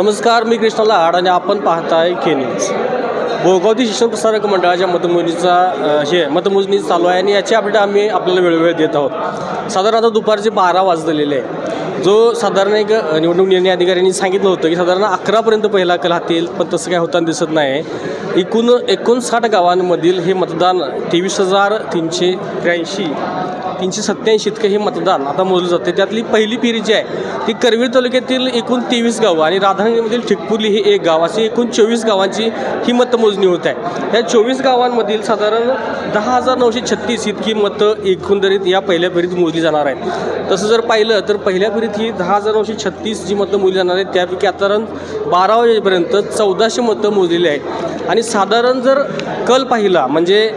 नमस्कार मी कृष्णा लाड आणि आपण पाहताय के न्यूज भोगावती शिक्षण प्रसारक मंडळाच्या मतमोजणीचा हे मतमोजणी चालू आहे आणि याची अपडेट आम्ही आपल्याला वेळोवेळी देत आहोत. साधारण आता दुपारचे बारा वाजलेले आहे. जो साधारण एक निवडणूक निर्णय अधिकाऱ्यांनी सांगितलं होतं की साधारण अकरापर्यंत पहिला कल हातील पण तसं काय होताना दिसत नाही. एकूण एकोणसाठ गावांमधील हे मतदान तेवीस हजार तीनशे त्र्याऐंशी तीनशे सत्त्याऐंशी इतकं हे मतदान आता मोजलं जाते त्यातली पहिली फेरी जी आहे ती करवीर तालुक्यातील एकूण तेवीस गावं आणि राधानगरीमधील ठिकपुर्ली हे एक गाव अशी एकूण चोवीस गावांची ही मतमोजणी होत आहे. या चोवीस गावांमधील साधारण दहा हजार नऊशे छत्तीस इतकी मतं एकंदरीत या पहिल्या फेरीत मोजली जाणार आहेत. तसं जर पाहिलं तर पहिल्या फेरीत ही दहा हजार नऊशे छत्तीस जी मतं मोजली जाणार आहेत. त्यापैकी आतारण बारा वाजेपर्यंत चौदाशे मतं मोजलेली आहेत. आणि साधारण जर कल पाहिला म्हणजे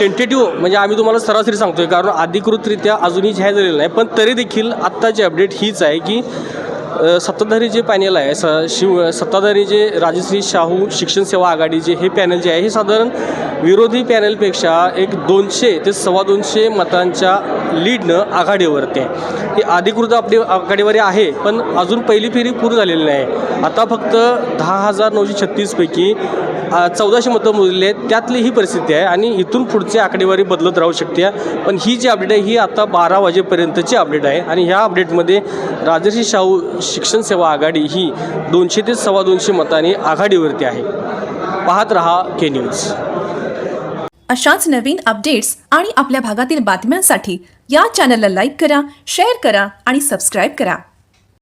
टेंटेटिव्ह म्हणजे आम्ही तुम्हाला सरासरी सांगतोय कारण अधिकृतरित्या अजूनही जाहीर झालेलं नाही. पण तरी देखील आत्ताची अपडेट हीच आहे की सत्ताधारी जे पॅनल आहे स शिव सत्ताधारी जे राजश्री शाहू शिक्षण सेवा आघाडीचे हे पॅनल जे आहे हे साधारण विरोधी पॅनलपेक्षा एक दोनशे ते सव्वा दोनशे मतांच्या लीडनं आघाडीवरती आहे. ही अधिकृत आपली आघाडीवारी आहे पण अजून पहिली फेरी पूर्ण झालेली नाही. आता फक्त दहा हजार नऊशे छत्तीसपैकी चौदाशे मतं मोजलेली आहेत त्यातली ही परिस्थिती आहे आणि इथून पुढची आकडेवारी बदलत राहू शकते. पण ही जी अपडेट आहे ही आता बारा वाजेपर्यंतची अपडेट आहे आणि ह्या अपडेटमध्ये राजर्षी शाहू शिक्षण सेवा आघाडी ही दोनशे ते सव्वा दोनशे मतांनी आघाडीवरती आहे. पाहत रहा के न्यूज अशाच नवीन अपडेट्स आणि आपल्या भागातील बातम्यांसाठी या चॅनलला लाईक करा शेअर करा आणि सबस्क्राईब करा.